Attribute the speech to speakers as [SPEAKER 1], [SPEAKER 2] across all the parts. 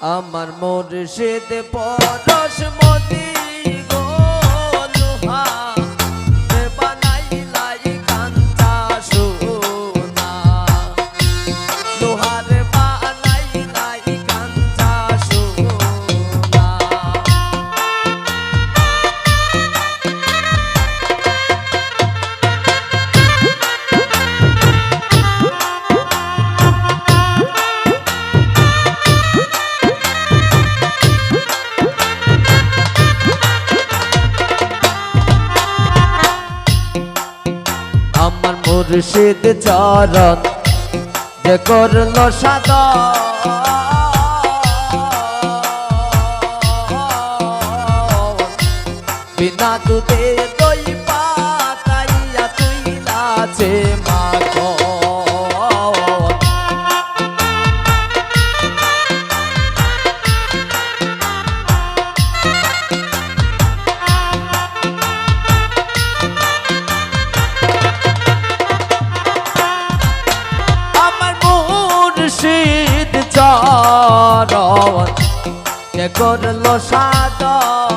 [SPEAKER 1] আমার মোর সেতে পরশ মদিনা মুর্শিদ চরণ যে করল সাদ। বিনা দুধে করল সাদর।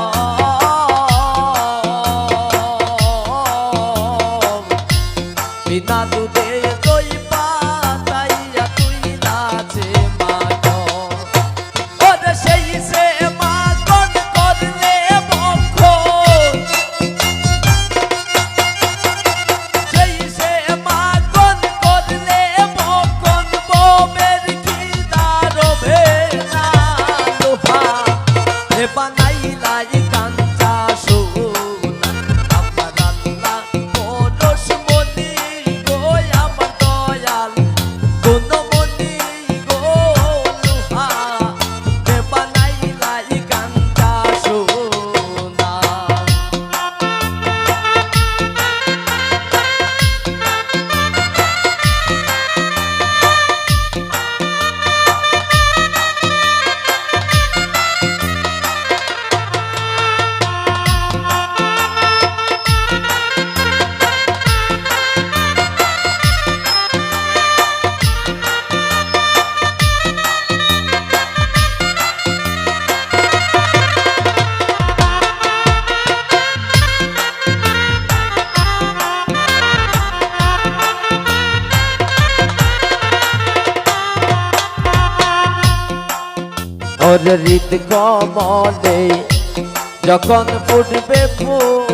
[SPEAKER 1] ওর হৃদ কমলে যখন ফুটবে ফুল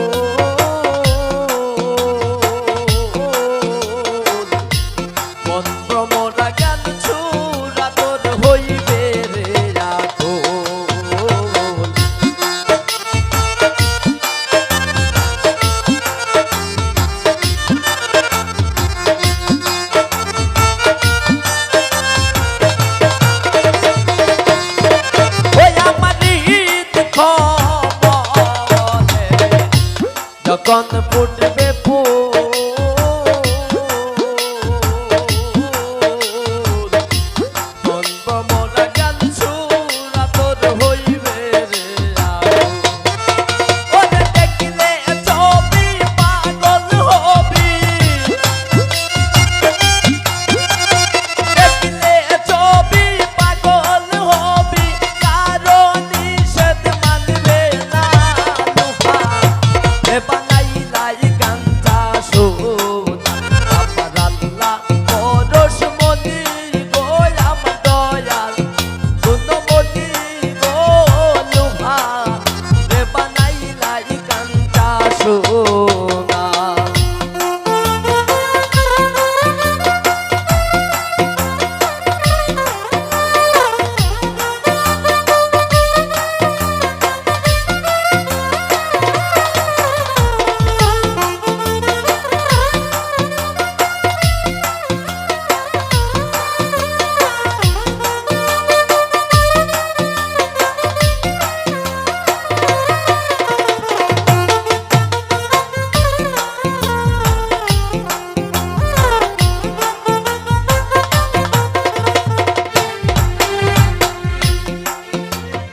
[SPEAKER 1] gonna put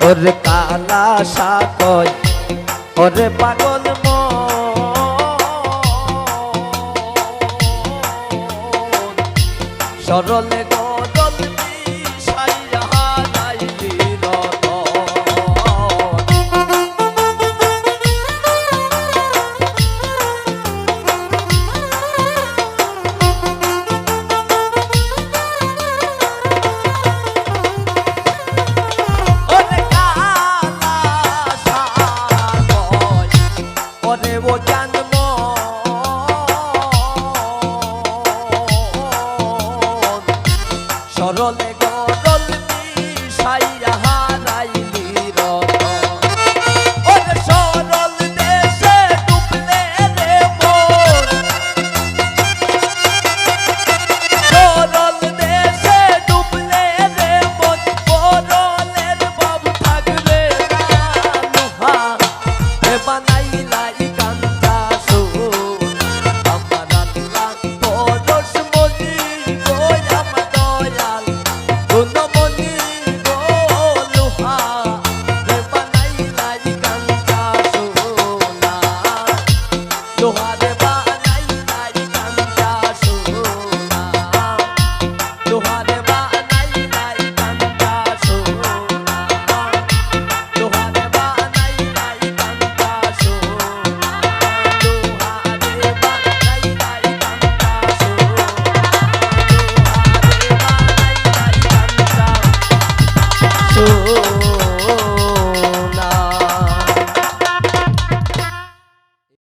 [SPEAKER 1] ওরে কালা সাকয় ওরে পাগল সরল গরল